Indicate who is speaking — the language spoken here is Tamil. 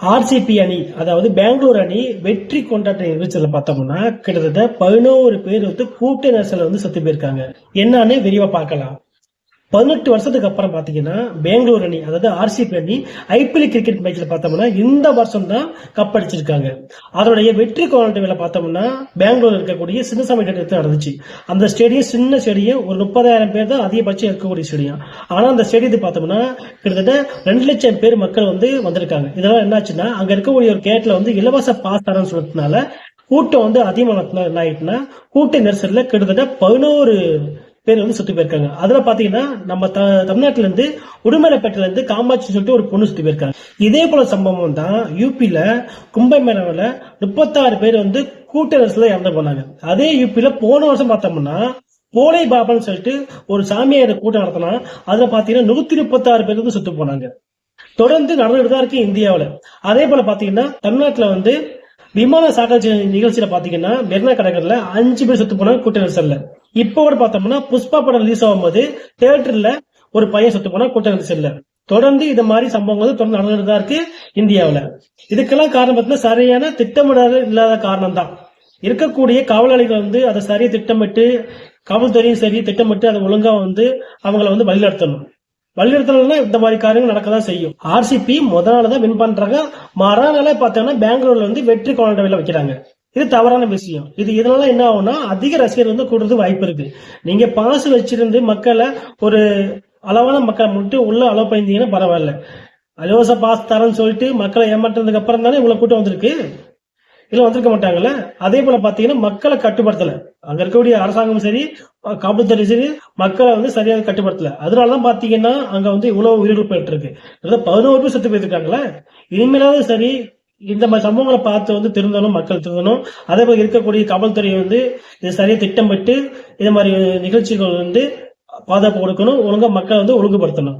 Speaker 1: ஆர்சிபி அணி அதாவது பெங்களூர் அணி வெற்றி கொண்டாட்ட நிகழ்ச்சியில் பார்த்தோம்னா கிட்டத்தட்ட பதினோரு பேர் வந்து கூட்ட நெரிசல வந்து சத்து போயிருக்காங்க. என்னன்னு விரிவா பார்க்கலாம். பதினெட்டு வருஷத்துக்கு அப்புறம் பாத்தீங்கன்னா பெங்களூர் அணி அதாவது ஆர்சிபி அணி ஐபிஎல் கிரிக்கெட் மேட்ச்ல பார்த்தோம்னா இந்த வருஷம் தான் கப் அடிச்சிருக்காங்க. அதனுடைய வெற்றி கொண்டாட்ட பார்த்தோம்னா பெங்களூர் இருக்கக்கூடிய சின்னசாமி இடத்துல நடந்துச்சு. அந்த ஸ்டேடியம் சின்ன ஸ்டேடியம் ஒரு முப்பதாயிரம் பேர் தான் அதிகபட்சம் இருக்கக்கூடிய ஸ்டேடியம் ஆனா அந்த ஸ்டேடியத்தை பார்த்தோம்னா கிட்டத்தட்ட ரெண்டு லட்சம் பேர் மக்கள் வந்து வந்திருக்காங்க. இதெல்லாம் என்னாச்சுன்னா அங்க இருக்கக்கூடிய ஒரு கேட்ல வந்து இலவச பாஸ் தரேன்னு சொன்னதுனால கூட்டம் வந்து அதிகமாக என்ன ஆயிட்டுனா கூட்ட நெரிசல்ல கிட்டத்தட்ட பதினோரு பேர் வந்து சுத்தி போயிருக்காங்க. அதுல பாத்தீங்கன்னா நம்ம த- தமிழ்நாட்டுல இருந்து உடுமலைப்பேட்டையில இருந்து காமாட்சி சொல்லிட்டு ஒரு பொண்ணு சுத்தி போயிருக்காங்க. இதே போல சம்பவம் தான் யூபில கும்பமேளாவில் முப்பத்தாறு பேர் வந்து கூட்ட இறந்து போனாங்க. அதே யூபியில் போன வருஷம் பார்த்தோம்னா போலை பாபான்னு சொல்லிட்டு ஒரு சாமியார கூட்டம் நடத்தினா அதுல பாத்தீங்கன்னா நூத்தி முப்பத்தாறு பேர் வந்து சுத்து போனாங்க. தொடர்ந்து நடந்துட்டு தான் இருக்கு இந்தியாவில். அதே போல பாத்தீங்கன்னா தமிழ்நாட்டுல வந்து விமான சாகர்ஜி நிகழ்ச்சியில பாத்தீங்கன்னா மெரினா கடற்கரையில அஞ்சு பேர் சுத்து போனாங்க கூட்ட நெரிசல்ல. இப்ப கூட பார்த்தோம்னா புஷ்பா படம் ரிலீஸ் ஆகும்போது தியேட்டர்ல ஒரு பையன் சுத்து போனா கூட்ட நெரிசல்ல. தொடர்ந்து இது மாதிரி சம்பவங்கள் வந்து தொடர்ந்து நடந்துட்டு தான் இருக்கு இந்தியாவில். இதுக்கெல்லாம் காரணம் பார்த்தீங்கன்னா சரியான திட்டமிடல் இல்லாத காரணம் தான் இருக்கக்கூடிய காவலாளிகள் வந்து அதை சரியா திட்டமிட்டு காவல்துறையும் சரி திட்டமிட்டு அதை ஒழுங்கா வந்து அவங்கள வந்து வழிநடத்தணும். வழிநடத்தலைன்னா இந்த மாதிரி காரியங்கள் நடக்க தான் செய்யும் ஆர்சிபி முத நாள் தான் வின் பண்றாங்க. மறுநாளே பார்த்தோம்னா பெங்களூர்ல வந்து வெற்றி கொண்டாடவில வைக்கிறாங்க. இது தவறான விஷயம். இது இதனால என்ன ஆகும்னா அதிக ரசிகர் வந்து கூடுறது வாய்ப்பு இருக்கு. நீங்க பாஸ் வச்சிருந்து மக்களை ஒரு அளவான மக்களை மட்டும் உள்ள அளவு பயந்தீங்கன்னா பரவாயில்ல. அலோச பாஸ் தரேன்னு சொல்லிட்டு மக்களை ஏமாற்றுறதுக்கு அப்புறம் தானே இவ்வளவு கூட்டம் வந்திருக்கு? இல்ல வந்திருக்க மாட்டாங்கல்ல? அதே போல பாத்தீங்கன்னா மக்களை கட்டுப்படுத்தலை. அங்க இருக்கக்கூடிய அரசாங்கம் சரி காவல்துறை சரி மக்களை வந்து சரியாக கட்டுப்படுத்தல. அதனாலதான் பாத்தீங்கன்னா அங்க வந்து இவ்வளவு உயிரிழப்பு ஏற்பட்டிருக்கு அதாவது பதினோரு பேர் செத்து போயிருக்காங்களே. இனிமேலாவது சரி இந்த மாதிரி சம்பவங்களை பார்த்து வந்து திருந்தணும் மக்கள் திருந்தணும். அதே போல இருக்கக்கூடிய காவல்துறை வந்து இது சரியா திட்டமிட்டு இந்த மாதிரி நிகழ்ச்சிகள் வந்து பாதுகாப்பு கொடுக்கணும். ஒழுங்கா மக்களை வந்து ஒழுங்குபடுத்தணும்.